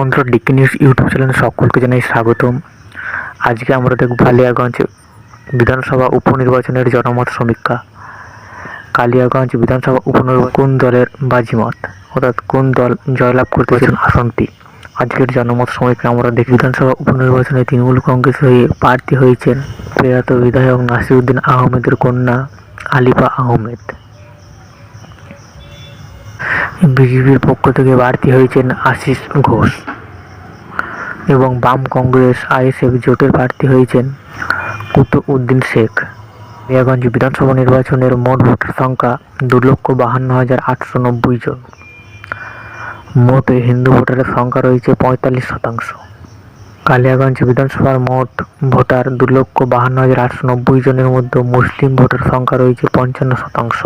বন্ধুরা dickey news YouTube চ্যানেলে সকলকে জানাই স্বাগতম। আজকে আমরা দেখব কালিয়াগঞ্জ বিধানসভা উপনির্বাচনের জনমত সমীক্ষা। কালিয়াগঞ্জ বিধানসভা উপনির্বাচন কোন দলের বাজিমত? অর্থাৎ কোন দল জয়লাভ করতে আসনটি? আজকের জনমত সমীক্ষা আমরা দেখি, বিধানসভা উপনির্বাচনে তৃণমূল কংগ্রেস হয়ে প্রার্থী হয়েছেন প্রয়াত বিধায়ক নাসিরুদ্দিন আহমেদের কন্যা আলিফা আহমেদ। বিজেপির পক্ষ থেকে প্রার্থী হয়েছেন আশিস ঘোষ এবং বাম কংগ্রেস আইএসএফ জোটের প্রার্থী হয়েছেন কুতুউদ্দিন শেখ। মিয়াগঞ্জ বিধানসভা নির্বাচনের মোট ভোটার সংখ্যা দু লক্ষ বাহান্ন হাজার আটশো নব্বই জন। মোট হিন্দু ভোটারের সংখ্যা রয়েছে পঁয়তাল্লিশ শতাংশ। কালিয়াগঞ্জ বিধানসভার মোট ভোটার দু লক্ষ বাহান্ন হাজার আটশো নব্বই জনের মধ্যে মুসলিম ভোটার সংখ্যা রয়েছে পঞ্চান্ন শতাংশ।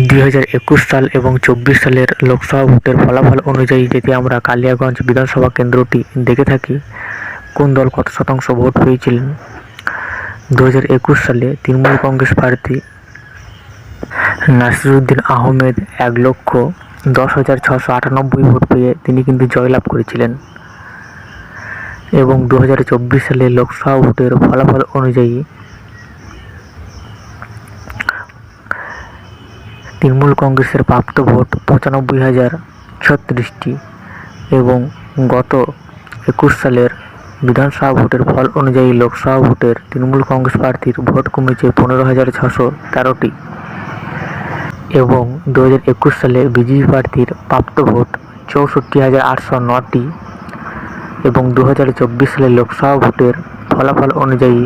দুই হাজার একুশ সাল এবং চব্বিশ সালের লোকসভা ভোটের ফলাফল অনুযায়ী যদি আমরা কালিয়াগঞ্জ বিধানসভা কেন্দ্রটি দেখে থাকি, কোন দল কত শতাংশ ভোট পেয়েছিলেন? দু হাজার একুশ সালে তৃণমূল কংগ্রেস প্রার্থী নাসিরুদ্দিন আহমেদ এক লক্ষ দশ হাজার ছশো আটানব্বই ভোট পেয়ে তিনি কিন্তু জয়লাভ করেছিলেন। এবং দু হাজার চব্বিশ সালে লোকসভা ভোটের ফলাফল অনুযায়ী তৃণমূল কংগ্রেসের প্রাপ্ত ভোট পঁচানব্বই হাজার ছত্রিশটি এবং গত একুশ সালের বিধানসভা ভোটের ফল অনুযায়ী লোকসভা ভোটের তৃণমূল কংগ্রেস প্রার্থীর ভোট কমেছে পনেরো হাজার ছশো তেরোটি এবং দু হাজার একুশ সালে বিজেপি প্রার্থীর প্রাপ্ত ভোট চৌষট্টি হাজার আটশো নটি এবং দু হাজার চব্বিশ সালের লোকসভা ভোটের ফলাফল অনুযায়ী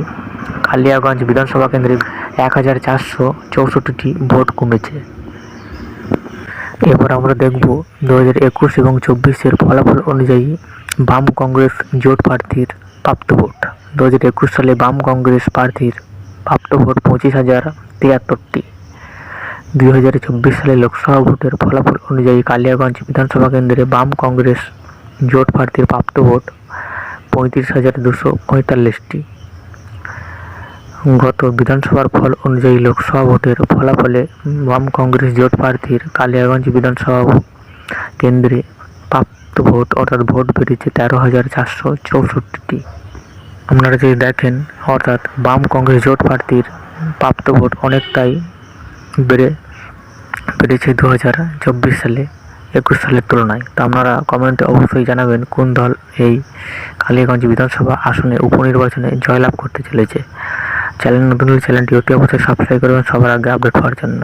কালিয়াগঞ্জ বিধানসভা কেন্দ্রে এক হাজার চারশো চৌষট্টিটি ভোট কমেছে। এবার আমরা দেখব দু হাজার একুশ এবং চব্বিশের ফলাফল অনুযায়ী বাম কংগ্রেস জোট প্রার্থীর প্রাপ্ত ভোট। দু হাজার একুশ সালে বাম কংগ্রেস প্রার্থীর প্রাপ্ত ভোট পঁচিশ হাজার তিয়াত্তরটি। দুই হাজার চব্বিশ সালে লোকসভা ভোটের ফলাফল অনুযায়ী কালিয়াগঞ্জ বিধানসভা কেন্দ্রে বাম কংগ্রেস জোট প্রার্থীর প্রাপ্ত ভোট পঁয়ত্রিশ হাজার দুশো পঁয়তাল্লিশটি। গত বিধানসভার ফল অনুযায়ী লোকসভা ভোটের ফলাফলে বাম কংগ্রেস জোট প্রার্থীর কালিয়াগঞ্জ বিধানসভা কেন্দ্রে প্রাপ্ত ভোট অর্থাৎ ভোট বেড়েছে তেরো হাজার চারশো চৌষট্টিটি। আপনারা যদি দেখেন, অর্থাৎ বাম কংগ্রেস জোট প্রার্থীর প্রাপ্ত ভোট অনেকটাই বেড়ে, বেড়েছে দু হাজার চব্বিশ সালে, একুশ সালের তুলনায়। তো আপনারা কমেন্টে অবশ্যই জানাবেন কোন দল এই কালিয়াগঞ্জ বিধানসভা আসনে উপনির্বাচনে জয়লাভ করতে চলেছে। চ্যানেল নতুন হলে চ্যানেলটি অতি অবশ্যই সাবস্ক্রাইব করবেন সবার আগে আপডেট হওয়ার জন্য।